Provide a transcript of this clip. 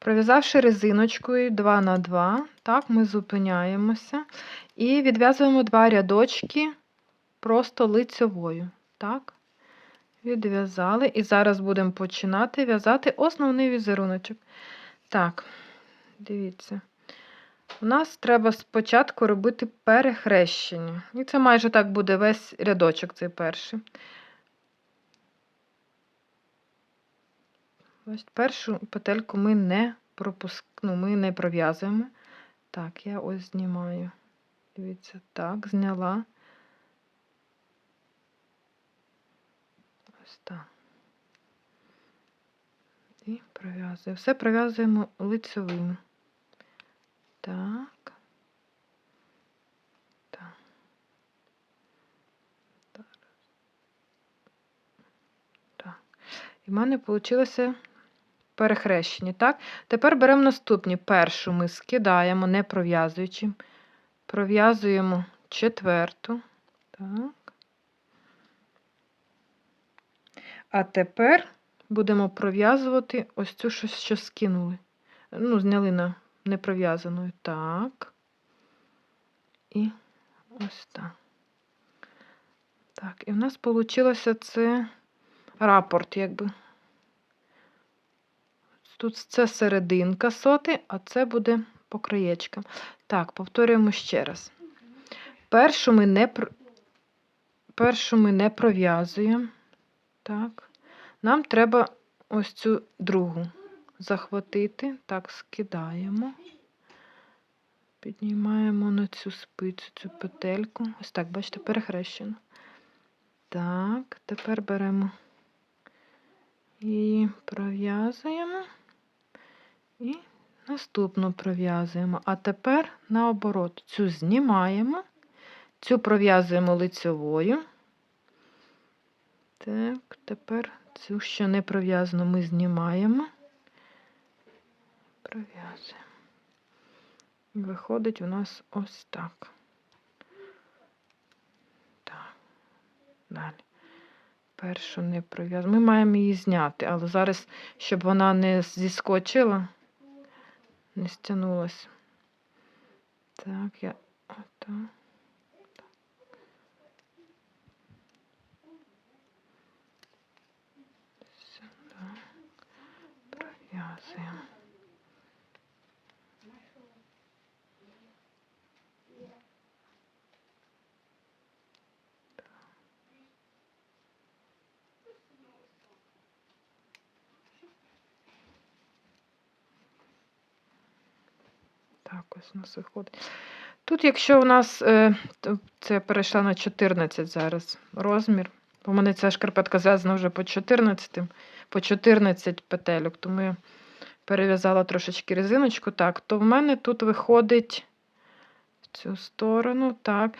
Пров'язавши резиночкою 2 на 2, так, ми зупиняємося і відв'язуємо два рядочки просто лицьовою. Так, відв'язали. І зараз будемо починати в'язати основний візеруночок. Так, дивіться. У нас треба спочатку робити перехрещення. І це майже так буде весь рядочок, цей перший. Ось першу петельку ми не пропуск... ну, ми не пров'язуємо. Так, я ось знімаю. Дивіться, так, зняла. Ось так. І пров'язую. Все пров'язуємо лицьовими. Так. Так. Так. Так. І в мене вийшло перехрещені. Так? Тепер беремо наступні. Першу ми скидаємо, не пров'язуючи. Пров'язуємо четверту. Так. А тепер будемо пров'язувати ось цю, що, що скинули. Ну, зняли на непров'язаною. Так. І ось так. Так, і в нас вийшло це рапорт, якби. Тут це серединка соти, а це буде по краєчкам. Так, повторюємо ще раз. Першу ми не, першу ми не пров'язуємо. Так. Нам треба ось цю другу захватити. Так, скидаємо. Піднімаємо на цю спицю, цю петельку. Ось так, бачите, перехрещено. Так, тепер беремо і пров'язуємо. І наступну пров'язуємо. А тепер наоборот, цю знімаємо, цю пров'язуємо лицьовою. Так, тепер цю, що не пров'язано, ми знімаємо. Пров'язуємо. Виходить у нас ось так. Так, далі. Першу не пров'язуємо. Ми маємо її зняти, але зараз, щоб вона не зіскочила, не стягнулася. Так, я отак. Сюди. Пров'язуємо. Так, ось у нас виходить. Тут, якщо у нас е, це перейшла на 14 зараз розмір, в мене ця шкарпетка зв'язана вже по 14, по 14 петельок, тому я перев'язала трошечки резиночку. Так, то в мене тут виходить в цю сторону, так.